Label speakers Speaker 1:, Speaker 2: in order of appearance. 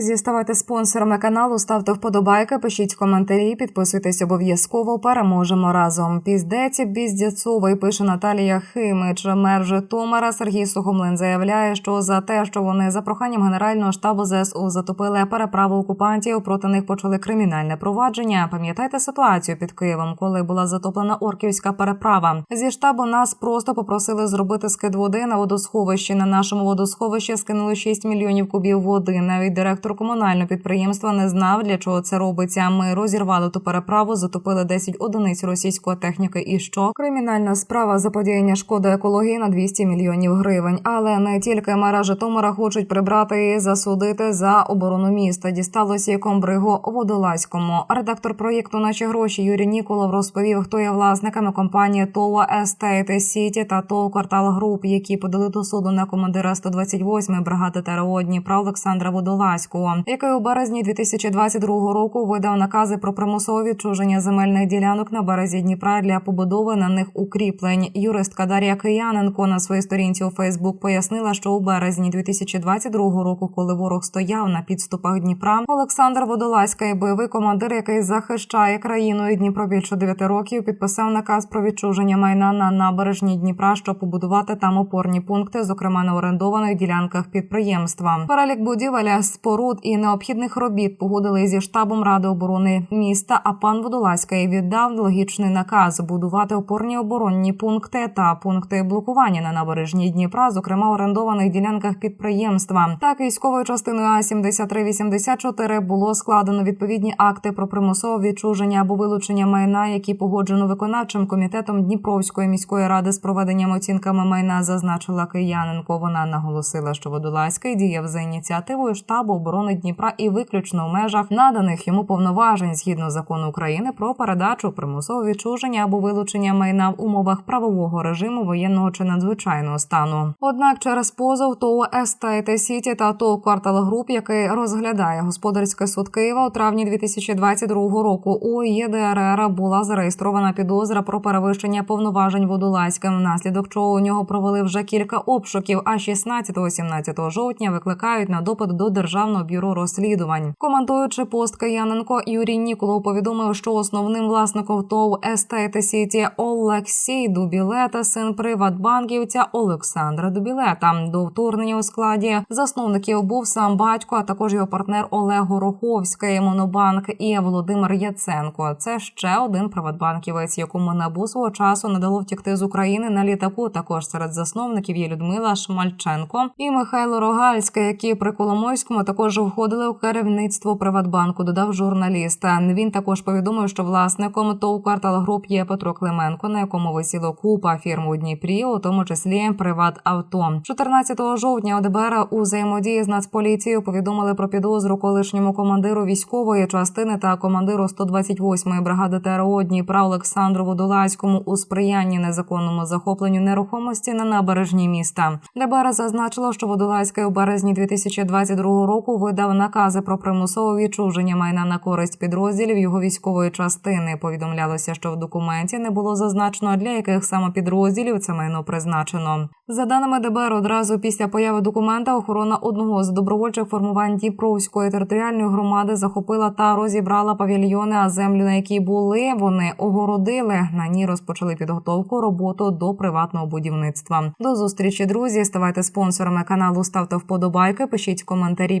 Speaker 1: Друзі, ставайте спонсорами каналу, ставте вподобайки, пишіть коментарі, підписуйтесь обов'язково. Переможемо разом. Піздець біздяцовий пише Наталія Химич. Мер Житомира Сергій Сухомлин заявляє, що за те, що вони за проханням генерального штабу ЗСУ затопили переправу окупантів, проти них почали кримінальне провадження. Пам'ятаєте ситуацію під Києвом, коли була затоплена Орківська переправа? Зі штабу нас просто попросили зробити скид води на водосховищі. На нашому водосховищі скинули 6 мільйонів кубів води. Навіть директор комунального підприємства не знав, для чого це робиться. Ми розірвали ту переправу, затопили 10 одиниць російської техніки. І що кримінальна справа заподіяння шкоди екології на 200 мільйонів гривень. Але не тільки мера Житомира хочуть прибрати і засудити за оборону міста. Дісталося і комбригу Водолазькому. Редактор проєкту Наші гроші Юрій Ніколов розповів, хто є власниками компанії ТОВА Естейти Сіті та ТОВ Квартал Груп, які подали до суду на командира 128-ї бригади ТРО Дніпра Олександра Водолазького, який у березні 2022 року видав накази про примусове відчуження земельних ділянок на березі Дніпра для побудови на них укріплень. Юристка Дар'я Кияненко на своїй сторінці у Фейсбук пояснила, що у березні 2022 року, коли ворог стояв на підступах Дніпра, Олександр Водолазький, бойовий командир, який захищає країну і Дніпро більше 9 років, підписав наказ про відчуження майна на набережні Дніпра, щоб побудувати там опорні пункти, зокрема на орендованих ділянках підприємства. Перелік будівель, споруд і необхідних робіт погодили зі штабом ради оборони міста. А пан Водолазький віддав логічний наказ будувати опорні оборонні пункти та пункти блокування на набережні Дніпра, зокрема орендованих ділянках підприємства. Так військовою частиною А 7384 було складено відповідні акти про примусове відчуження або вилучення майна, які погоджено виконавчим комітетом Дніпровської міської ради з проведенням оцінками майна, зазначила Кияненко. Вона наголосила, що Водолазький діяв за ініціативою штабу оборони Дніпра і виключно в межах наданих йому повноважень згідно закону України про передачу примусового відчуження або вилучення майна в умовах правового режиму воєнного чи надзвичайного стану. Однак через позов ТОВ Естейте Сіті та ТОВ Квартал Груп, який розглядає господарський суд Києва у травні 2022 року, у ЄДРР була зареєстрована підозра про перевищення повноважень Водолазьким, внаслідок чого у нього провели вже кілька обшуків. А 16-17 жовтня викликають на допит до державного бюро розслідувань. Коментуючи пост Кияненко, Юрій Ніколов повідомив, що основним власником ТОВ Естейте Сіті Олексій Дубілета, син приватбанківця Олександра Дубілета. До вторгнення у складі засновників був сам батько, а також його партнер Олег Гороховський, Монобанк і Володимир Яценко. Це ще один приватбанківець, якому набу свого часу не дало втікти з України на літаку. Також серед засновників є Людмила Шмальченко і Михайло Рогальський, які при Коломойському також входили у керівництво Приватбанку. Додав журналіст. Він також повідомив, що власником ТОВ «Квартал Груп» є Петро Клименко, на якому висіло купа фірм у Дніпрі, у тому числі Приватавто. 14 жовтня ОДБР у взаємодії з Нацполіцією повідомили про підозру колишньому командиру військової частини та командиру 128-ї бригади ТРО Дніпра Олександру Водолазькому у сприянні незаконному захопленню нерухомості на набережні міста. ДБР зазначило, що Водолазький у березні 2022 року видав накази про примусове відчуження майна на користь підрозділів його військової частини. Повідомлялося, що в документі не було зазначено для яких саме підрозділів це майно призначено. За даними ДБР, одразу після появи документа охорона одного з добровольчих формувань Дніпровської територіальної громади захопила та розібрала павільйони, а землю, на якій були, вони огородили. На ній розпочали підготовку роботу до приватного будівництва. До зустрічі, друзі. Ставайте спонсорами каналу, ставте вподобайки, пишіть коментарі,